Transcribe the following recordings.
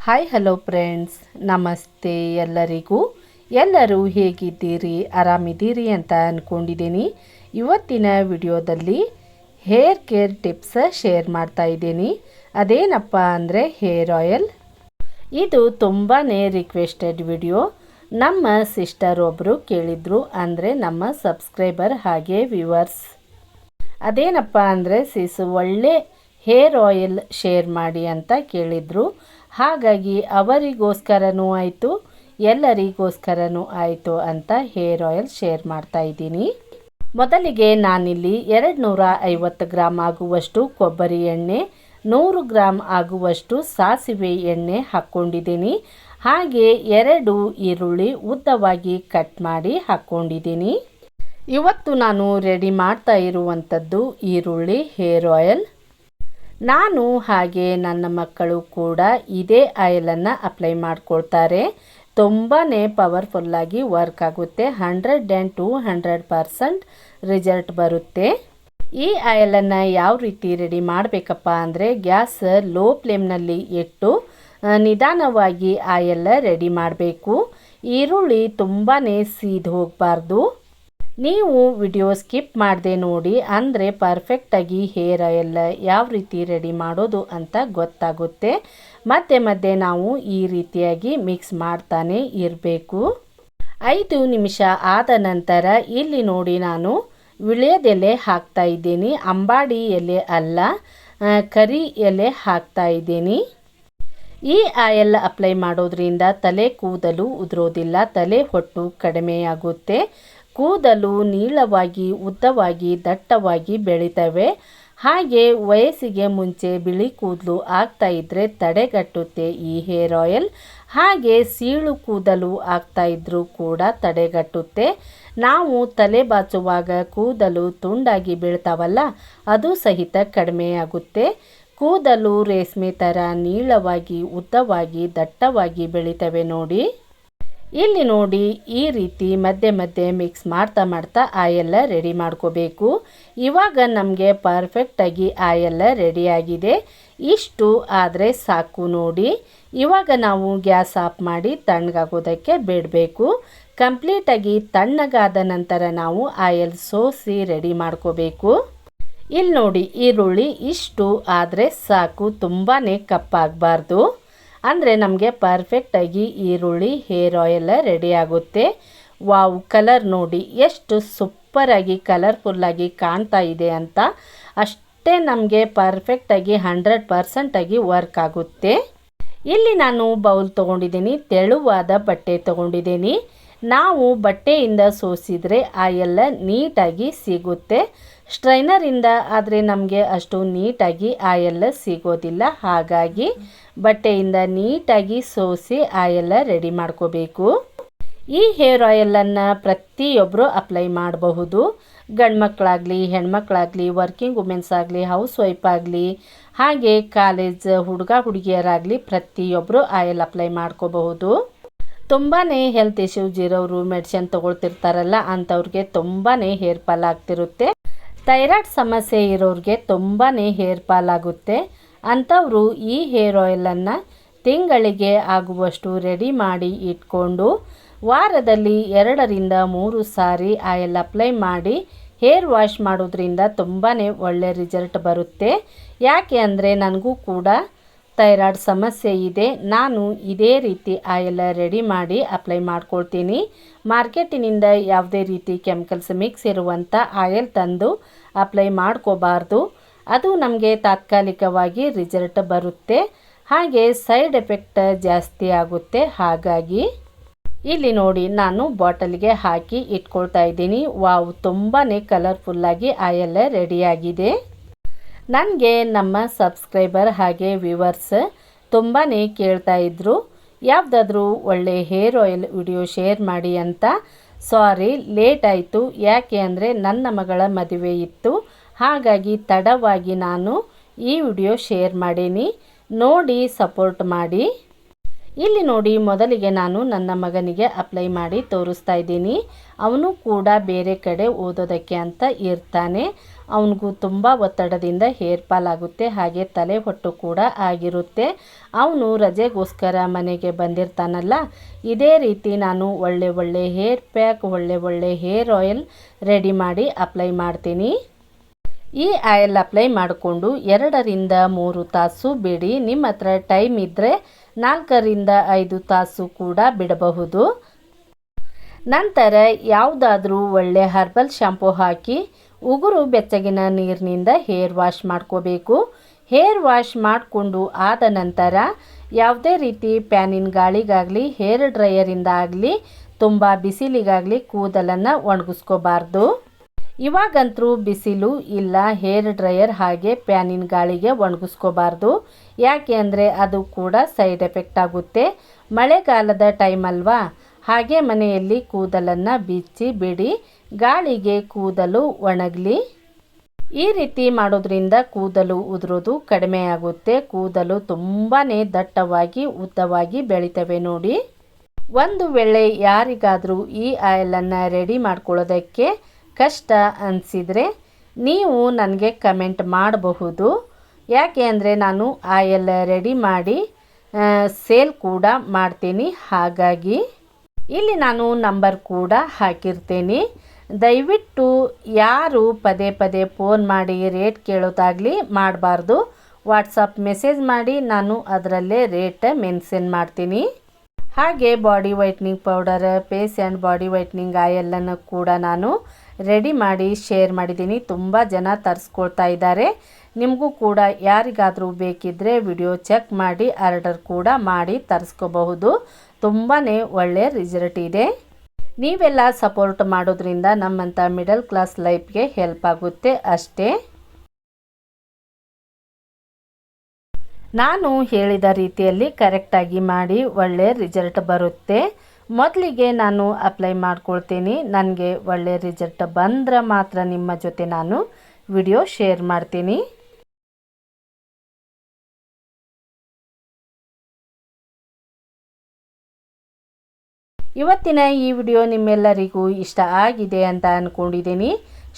Hi hello friends ನಮಸ್ತೆ ಎಲ್ಲರಿಗೂ. ಎಲ್ಲರೂ ಹೇಗಿದ್ದೀರಿ? ಆರಾಮಿದ್ದೀರಿ ಅಂತ ಅಂದ್ಕೊಂಡಿದ್ದೀನಿ ಇವತ್ತಿನ ವಿಡಿಯೋದಲ್ಲಿ ಹೇರ್ ಕೇರ್ ಟಿಪ್ಸ್ ಶೇರ್ ಮಾಡ್ತಾ ಇದ್ದೀನಿ. ಅದೇನಪ್ಪ ಅಂದರೆ ಹೇರ್ ಆಯಿಲ್ ಇದು ತುಂಬಾ ರಿಕ್ವೆಸ್ಟೆಡ್ ವಿಡಿಯೋ ನಮ್ಮ ಸಿಸ್ಟರ್ ಒಬ್ಬರು ಕೇಳಿದರು ಅಂದರೆ ನಮ್ಮ ಸಬ್ಸ್ಕ್ರೈಬರ್ ಹಾಗೆ ವ್ಯೂವರ್ಸ್ ಅದೇನಪ್ಪ ಅಂದರೆ ಸಿಸು ಒಳ್ಳೆ ಹೇರ್ ಆಯಿಲ್ ಶೇರ್ ಮಾಡಿ ಅಂತ ಕೇಳಿದರು. ಹಾಗಾಗಿ ಅವರಿಗೋಸ್ಕರನೂ ಆಯಿತು, ಎಲ್ಲರಿಗೋಸ್ಕರನೂ ಆಯಿತು ಅಂತ ಹೇರ್ ಆಯಿಲ್ ಶೇರ್ ಮಾಡ್ತಾ ಇದ್ದೀನಿ. ಮೊದಲಿಗೆ ನಾನಿಲ್ಲಿ ಎರಡು ನೂರ ಐವತ್ತು ಗ್ರಾಮ್ ಆಗುವಷ್ಟು ಕೊಬ್ಬರಿ ಎಣ್ಣೆ, ನೂರು ಗ್ರಾಮ್ ಆಗುವಷ್ಟು ಸಾಸಿವೆ ಎಣ್ಣೆ ಹಾಕ್ಕೊಂಡಿದ್ದೀನಿ. ಹಾಗೆ ಎರಡು ಈರುಳ್ಳಿ ಉದ್ದವಾಗಿ ಕಟ್ ಮಾಡಿ ಹಾಕ್ಕೊಂಡಿದ್ದೀನಿ. ಇವತ್ತು ನಾನು ರೆಡಿ ಮಾಡ್ತಾ ಇರುವಂಥದ್ದು ಈರುಳ್ಳಿ, ಹೇರ್ ಆಯಿಲ್. ನಾನು ಹಾಗೆ ನನ್ನ ಮಕ್ಕಳು ಕೂಡ ಇದೇ ಆಯಿಲನ್ನು ಅಪ್ಲೈ ಮಾಡ್ಕೊಳ್ತಾರೆ. ತುಂಬಾ ಪವರ್ಫುಲ್ಲಾಗಿ ವರ್ಕ್ ಆಗುತ್ತೆ. Hundred and two hundred percent result ಬರುತ್ತೆ. ಈ ಆಯಿಲನ್ನು ಯಾವ ರೀತಿ ರೆಡಿ ಮಾಡಬೇಕಪ್ಪ ಅಂದರೆ ಗ್ಯಾಸ್ ಲೋ ಫ್ಲೇಮ್ನಲ್ಲಿ ಇಟ್ಟು ನಿಧಾನವಾಗಿ ಆಯೆಲ್ಲ ರೆಡಿ ಮಾಡಬೇಕು. ಈರುಳ್ಳಿ ತುಂಬಾ ಸೀದ್ ಹೋಗಬಾರ್ದು. ನೀವು ವಿಡಿಯೋ ಸ್ಕಿಪ್ ಮಾಡದೆ ನೋಡಿ ಅಂದರೆ ಪರ್ಫೆಕ್ಟಾಗಿ ಹೇರ್ ಆಯಿಲ್ ಯಾವ ರೀತಿ ರೆಡಿ ಮಾಡೋದು ಅಂತ ಗೊತ್ತಾಗುತ್ತೆ. ಮತ್ತೆ ಮಧ್ಯೆ ನಾವು ಈ ರೀತಿಯಾಗಿ ಮಿಕ್ಸ್ ಮಾಡ್ತಾನೆ ಇರಬೇಕು. ಐದು ನಿಮಿಷ ಆದ ನಂತರ ಇಲ್ಲಿ ನೋಡಿ ನಾನು ವಿಳ್ಯದೆಲೆ ಹಾಕ್ತಾ ಇದ್ದೀನಿ. ಅಂಬಾಡಿ ಎಲೆ ಅಲ್ಲ ಕರಿ ಎಲೆ ಹಾಕ್ತಾ ಇದ್ದೀನಿ. ಈ ಆಯಲ್ ಅಪ್ಲೈ ಮಾಡೋದ್ರಿಂದ ತಲೆ ಕೂದಲು ಉದುರೋದಿಲ್ಲ, ತಲೆ ಹೊಟ್ಟು ಕಡಿಮೆಯಾಗುತ್ತೆ. ಕೂದಲು ನೀಳವಾಗಿ, ಉದ್ದವಾಗಿ, ದಟ್ಟವಾಗಿ ಬೆಳಿತವೆ. ಹಾಗೆ ವಯಸ್ಸಿಗೆ ಮುಂಚೆ ಬಿಳಿ ಕೂದಲು ಆಗ್ತಾ ಇದ್ದರೆ ತಡೆಗಟ್ಟುತ್ತೆ ಈ ಹೇರ್ ಆಯಿಲ್. ಹಾಗೆ ಸೀಳು ಕೂದಲು ಆಗ್ತಾ ಇದ್ದರೂ ಕೂಡ ತಡೆಗಟ್ಟುತ್ತೆ. ನಾವು ತಲೆ ಬಾಚುವಾಗ ಕೂದಲು ತುಂಡಾಗಿ ಬೀಳ್ತಾವಲ್ಲ, ಅದು ಸಹಿತ ಕಡಿಮೆಯಾಗುತ್ತೆ ಕೂದಲು ರೇಷ್ಮೆ ಥರ ನೀಳವಾಗಿ, ಉದ್ದವಾಗಿ, ದಟ್ಟವಾಗಿ ಬೆಳಿತವೆ ನೋಡಿ. ಇಲ್ಲಿ ನೋಡಿ ಈ ರೀತಿ ಮಧ್ಯೆ ಮಧ್ಯೆ ಮಿಕ್ಸ್ ಮಾಡ್ತಾ ಮಾಡ್ತಾ ಆಯೆಲ್ಲ ರೆಡಿ ಮಾಡ್ಕೋಬೇಕು. ಇವಾಗ ನಮಗೆ ಪರ್ಫೆಕ್ಟಾಗಿ ಆಯೆಲ್ಲ ರೆಡಿಯಾಗಿದೆ ಇಷ್ಟು ಆದರೆ ಸಾಕು ನೋಡಿ. ಇವಾಗ ನಾವು ಗ್ಯಾಸ್ ಆಫ್ ಮಾಡಿ ತಣ್ಣಗಾಗೋದಕ್ಕೆ ಬಿಡಬೇಕು. ಕಂಪ್ಲೀಟಾಗಿ ತಣ್ಣಗಾದ ನಂತರ ನಾವು ಆಯಲ್ ಸೋಸಿ ರೆಡಿ ಮಾಡ್ಕೋಬೇಕು. ಇಲ್ಲಿ ನೋಡಿ ಈರುಳ್ಳಿ ಇಷ್ಟು ಆದರೆ ಸಾಕು. ತುಂಬಾ ಕಪ್ಪಾಗಬಾರ್ದು. ಅಂದರೆ ನಮಗೆ ಪರ್ಫೆಕ್ಟಾಗಿ ಈರುಳ್ಳಿ ಹೇರ್ ಆಯಿಲ್ ರೆಡಿ ಆಗುತ್ತೆ. ವಾವ್ ಕಲರ್ ನೋಡಿ ಎಷ್ಟು ಸೂಪರಾಗಿ ಕಲರ್ಫುಲ್ಲಾಗಿ ಕಾಣ್ತಾ ಇದೆ ಅಂತ ಅಷ್ಟೇ ನಮಗೆ ಪರ್ಫೆಕ್ಟಾಗಿ ಹಂಡ್ರೆಡ್ ಪರ್ಸೆಂಟಾಗಿ ವರ್ಕ್ ಆಗುತ್ತೆ. ಇಲ್ಲಿ ನಾನು ಬೌಲ್ ತೊಗೊಂಡಿದ್ದೀನಿ, ತೆಳುವಾದ ಬಟ್ಟೆ ತೊಗೊಂಡಿದ್ದೀನಿ. ನಾವು ಬಟ್ಟೆಯಿಂದ ಸೋಸಿದರೆ ಆ ಎಲ್ಲ ನೀಟಾಗಿ ಸಿಗುತ್ತೆ. ಸ್ಟ್ರೈನರಿಂದ ಆದರೆ ನಮಗೆ ಅಷ್ಟು ನೀಟಾಗಿ ಆ ಎಲ್ಲ ಸಿಗೋದಿಲ್ಲ. ಹಾಗಾಗಿ ಬಟ್ಟೆಯಿಂದ ನೀಟಾಗಿ ಸೋಸಿ ಆ ಎಲ್ಲ ರೆಡಿ ಮಾಡ್ಕೋಬೇಕು. ಈ ಹೇರ್ ಆಯಿಲನ್ನು ಪ್ರತಿಯೊಬ್ಬರು ಅಪ್ಲೈ ಮಾಡಬಹುದು. ಗಂಡು ಮಕ್ಕಳಾಗಲಿ ಹೆಣ್ಮಕ್ಳಾಗಲಿ, ವರ್ಕಿಂಗ್ ವುಮೆನ್ಸ್ ಆಗಲಿ, ಹೌಸ್ ವೈಫ್ ಆಗಲಿ, ಹಾಗೆ ಕಾಲೇಜ್ ಹುಡುಗ ಹುಡುಗಿಯರಾಗಲಿ ಪ್ರತಿಯೊಬ್ಬರು ಆಯಿಲ್ ಅಪ್ಲೈ ಮಾಡ್ಕೋಬಹುದು. ತುಂಬಾ ಹೆಲ್ತ್ ಇಶ್ಯೂಸ್ ಇರೋರು ಮೆಡಿಸಿನ್ ತೊಗೊಳ್ತಿರ್ತಾರಲ್ಲ ಅಂಥವ್ರಿಗೆ ತುಂಬಾ ಹೇರ್ ಫಾಲ್ ಆಗ್ತಿರುತ್ತೆ. ಥೈರಾಯ್ಡ್ ಸಮಸ್ಯೆ ಇರೋರಿಗೆ ತುಂಬಾ ಹೇರ್ ಫಾಲ್ ಆಗುತ್ತೆ. ಅಂಥವರು ಈ ಹೇರ್ ಆಯಿಲನ್ನು ತಿಂಗಳಿಗೆ ಆಗುವಷ್ಟು ರೆಡಿ ಮಾಡಿ ಇಟ್ಕೊಂಡು ವಾರದಲ್ಲಿ ಎರಡರಿಂದ ಮೂರು ಸಾರಿ ಆಯಿಲ್ ಅಪ್ಲೈ ಮಾಡಿ ಹೇರ್ ವಾಶ್ ಮಾಡೋದ್ರಿಂದ ತುಂಬಾ ಒಳ್ಳೆ ರಿಸಲ್ಟ್ ಬರುತ್ತೆ. ಯಾಕೆ ಅಂದರೆ ನನಗೂ ಕೂಡ ಥೈರಾಯ್ಡ್ ಸಮಸ್ಯೆ ಇದೆ, ನಾನು ಇದೇ ರೀತಿ ಆಯಿಲ್ ರೆಡಿ ಮಾಡಿ ಅಪ್ಲೈ ಮಾಡ್ಕೊಳ್ತೀನಿ. ಮಾರ್ಕೆಟಿನಿಂದ ಯಾವುದೇ ರೀತಿ ಕೆಮಿಕಲ್ಸ್ ಮಿಕ್ಸ್ ಇರುವಂಥ ಆಯಿಲ್ ತಂದು ಅಪ್ಲೈ ಮಾಡ್ಕೋಬಾರ್ದು. ಅದು ನಮಗೆ ತಾತ್ಕಾಲಿಕವಾಗಿ ರಿಸಲ್ಟ್ ಬರುತ್ತೆ. ಹಾಗೆ ಸೈಡ್ ಎಫೆಕ್ಟ್ ಜಾಸ್ತಿ ಆಗುತ್ತೆ, ಹಾಗಾಗಿ ಇಲ್ಲಿ ನೋಡಿ ನಾನು ಬಾಟಲ್ಗೆ ಹಾಕಿ ಇಟ್ಕೊಳ್ತಾ ಇದ್ದೀನಿ. ವಾವ್ ತುಂಬಾ ಕಲರ್ಫುಲ್ಲಾಗಿ ಆಯಿಲ್ ರೆಡಿಯಾಗಿದೆ ನನಗೆ ನಮ್ಮ ಸಬ್ಸ್ಕ್ರೈಬರ್ ಹಾಗೆ ವ್ಯೂವರ್ಸ್ ತುಂಬಾ ಕೇಳ್ತಾ ಇದ್ದರು ಯಾವುದಾದ್ರೂ ಒಳ್ಳೆ ಹೇರ್ ಆಯಿಲ್ ವಿಡಿಯೋ ಶೇರ್ ಮಾಡಿ ಅಂತ. ಸಾರಿ, ಲೇಟ್ ಆಯಿತು. ಯಾಕೆ ಅಂದರೆ ನನ್ನ ಮಗಳ ಮದುವೆ ಇತ್ತು. ಹಾಗಾಗಿ ತಡವಾಗಿ ನಾನು ಈ ವಿಡಿಯೋ ಶೇರ್ ಮಾಡೀನಿ. ನೋಡಿ, ಸಪೋರ್ಟ್ ಮಾಡಿ. ಇಲ್ಲಿ ನೋಡಿ, ಮೊದಲಿಗೆ ನಾನು ನನ್ನ ಮಗನಿಗೆ ಅಪ್ಲೈ ಮಾಡಿ ತೋರಿಸ್ತಾ ಇದ್ದೀನಿ. ಅವನು ಕೂಡ ಬೇರೆ ಕಡೆ ಓದೋದಕ್ಕೆ ಅಂತ ಇರ್ತಾನೆ. ಅವನಿಗೂ ತುಂಬ ಒತ್ತಡದಿಂದ ಹೇರ್ ಫಾಲ್ ಆಗುತ್ತೆ ಹಾಗೆ ತಲೆ ಹೊಟ್ಟು ಕೂಡ ಆಗಿರುತ್ತೆ. ಅವನು ರಜೆಗೋಸ್ಕರ ಮನೆಗೆ ಬಂದಿರ್ತಾನಲ್ಲ, ಇದೇ ರೀತಿ ನಾನು ಒಳ್ಳೆ ಒಳ್ಳೆ ಹೇರ್ ಪ್ಯಾಕ್, ಒಳ್ಳೆ ಒಳ್ಳೆ ಹೇರ್ ಆಯಿಲ್ ರೆಡಿ ಮಾಡಿ ಅಪ್ಲೈ ಮಾಡ್ತೀನಿ. ಈ ಆಯಿಲ್ ಅಪ್ಲೈ ಮಾಡಿಕೊಂಡು ಎರಡರಿಂದ ಮೂರು ತಾಸು ಬಿಡಿ, ನಿಮ್ಮ ಹತ್ರ ಟೈಮ್ ಇದ್ದರೆ ನಾಲ್ಕರಿಂದ ಐದು ತಾಸು ಕೂಡ ಬಿಡಬಹುದು. ನಂತರ ಯಾವುದಾದ್ರೂ ಒಳ್ಳೆ ಹರ್ಬಲ್ ಶಾಂಪೂ ಹಾಕಿ ಉಗುರು ಬೆಚ್ಚಗಿನ ನೀರಿನಿಂದ ಹೇರ್ ವಾಶ್ ಮಾಡ್ಕೋಬೇಕು. ಹೇರ್ ವಾಶ್ ಮಾಡಿಕೊಂಡು ಆದ ನಂತರ ಯಾವುದೇ ರೀತಿ ಪ್ಯಾನಿನ ಗಾಳಿಗಾಗಲಿ, ಹೇರ್ ಡ್ರೈಯರಿಂದ ಆಗಲಿ, ತುಂಬ ಬಿಸಿಲಿಗಾಗಲಿ ಕೂದಲನ್ನು ಒಣಗಿಸ್ಕೋಬಾರ್ದು. ಇವಾಗಂತರೂ ಬಿಸಿಲು ಇಲ್ಲ, ಹೇರ್ ಡ್ರೈಯರ್ ಹಾಗೆ ಪ್ಯಾನಿನ ಗಾಳಿಗೆ ಒಣಗಿಸ್ಕೋಬಾರ್ದು. ಯಾಕೆ ಅಂದರೆ ಅದು ಕೂಡ ಸೈಡ್ ಎಫೆಕ್ಟ್ ಆಗುತ್ತೆ. ಮಳೆಗಾಲದ ಟೈಮ್ ಅಲ್ವಾ ಹಾಗೆ ಮನೆಯಲ್ಲಿ ಕೂದಲನ್ನು ಬಿಚ್ಚಿ ಬಿಡಿ, ಗಾಳಿಗೆ ಕೂದಲು ಒಣಗಲಿ. ಈ ರೀತಿ ಮಾಡೋದ್ರಿಂದ ಕೂದಲು ಉದುರೋದು ಕಡಿಮೆ ಆಗುತ್ತೆ. ಕೂದಲು ತುಂಬಾ ದಟ್ಟವಾಗಿ, ಉದ್ದವಾಗಿ ಬೆಳಿತವೆ ನೋಡಿ. ಒಂದು ವೇಳೆ ಯಾರಿಗಾದರೂ ಈ ಆಯಿಲನ್ನು ರೆಡಿ ಮಾಡ್ಕೊಳ್ಳೋದಕ್ಕೆ ಕಷ್ಟ ಅನಿಸಿದರೆ ನೀವು ನನಗೆ ಕಮೆಂಟ್ ಮಾಡಬಹುದು. ಯಾಕೆ ಅಂದರೆ ನಾನು ಆಯಿಲ್ ರೆಡಿ ಮಾಡಿ ಸೇಲ್ ಕೂಡ ಮಾಡ್ತೀನಿ. ಹಾಗಾಗಿ ಇಲ್ಲಿ ನಾನು ನಂಬರ್ ಕೂಡ ಹಾಕಿರ್ತೀನಿ. ದಯವಿಟ್ಟು ಯಾರು ಪದೇ ಪದೇ ಫೋನ್ ಮಾಡಿ ರೇಟ್ ಕೇಳೋದಾಗಲಿ ಮಾಡಬಾರ್ದು. ವಾಟ್ಸಪ್ ಮೆಸೇಜ್ ಮಾಡಿ ನಾನು ಅದರಲ್ಲೇ ರೇಟ್ ಮೆನ್ಷನ್ ಮಾಡ್ತೀನಿ. ಹಾಗೆ body whitening powder face and body whitening ಆಯಲನ್ನು ಕೂಡ ನಾನು ರೆಡಿ ಮಾಡಿ ಶೇರ್ ಮಾಡಿದ್ದೀನಿ. ತುಂಬ ಜನ ತರಿಸ್ಕೊಳ್ತಾ ಇದ್ದಾರೆ. ನಿಮಗೂ ಕೂಡ ಯಾರಿಗಾದರೂ ಬೇಕಿದ್ದರೆ ವಿಡಿಯೋ ಚೆಕ್ ಮಾಡಿ ಆರ್ಡರ್ ಕೂಡ ಮಾಡಿ ತರಿಸ್ಕೋಬಹುದು. ತುಂಬಾ ಒಳ್ಳೆಯ ರಿಸಲ್ಟ್ ಇದೆ. ನೀವೆಲ್ಲ ಸಪೋರ್ಟ್ ಮಾಡೋದ್ರಿಂದ ನಮ್ಮಂಥ ಮಿಡಲ್ ಕ್ಲಾಸ್ ಲೈಫ್ಗೆ ಹೆಲ್ಪ್ ಆಗುತ್ತೆ ಅಷ್ಟೇ. ನಾನು ಹೇಳಿದ ರೀತಿಯಲ್ಲಿ ಕರೆಕ್ಟಾಗಿ ಮಾಡಿ ಒಳ್ಳೆಯ ರಿಸಲ್ಟ್ ಬರುತ್ತೆ. ಮೊದಲಿಗೆ ನಾನು ಅಪ್ಲೈ ಮಾಡ್ಕೊಳ್ತೀನಿ. ನನಗೆ ಒಳ್ಳೆಯ ರಿಸಲ್ಟ್ ಬಂದರೆ ಮಾತ್ರ ನಿಮ್ಮ ಜೊತೆ ನಾನು ವಿಡಿಯೋ ಶೇರ್ ಮಾಡ್ತೀನಿ. ಇವತ್ತಿನ ಈ ವಿಡಿಯೋ ನಿಮ್ಮೆಲ್ಲರಿಗೂ ಇಷ್ಟ ಆಗಿದೆ ಅಂತ ಅಂದ್ಕೊಂಡಿದ್ದೀನಿ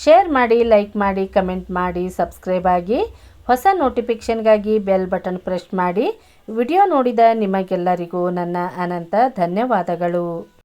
ಶೇರ್ ಮಾಡಿ, ಲೈಕ್ ಮಾಡಿ, ಕಮೆಂಟ್ ಮಾಡಿ, ಸಬ್ಸ್ಕ್ರೈಬ್ ಆಗಿ, ಹೊಸ ನೋಟಿಫಿಕೇಷನ್ಗಾಗಿ ಬೆಲ್ ಬಟನ್ ಪ್ರೆಸ್ ಮಾಡಿ. ವಿಡಿಯೋ ನೋಡಿದ ನಿಮಗೆಲ್ಲರಿಗೂ ನನ್ನ ಅನಂತ ಧನ್ಯವಾದಗಳು.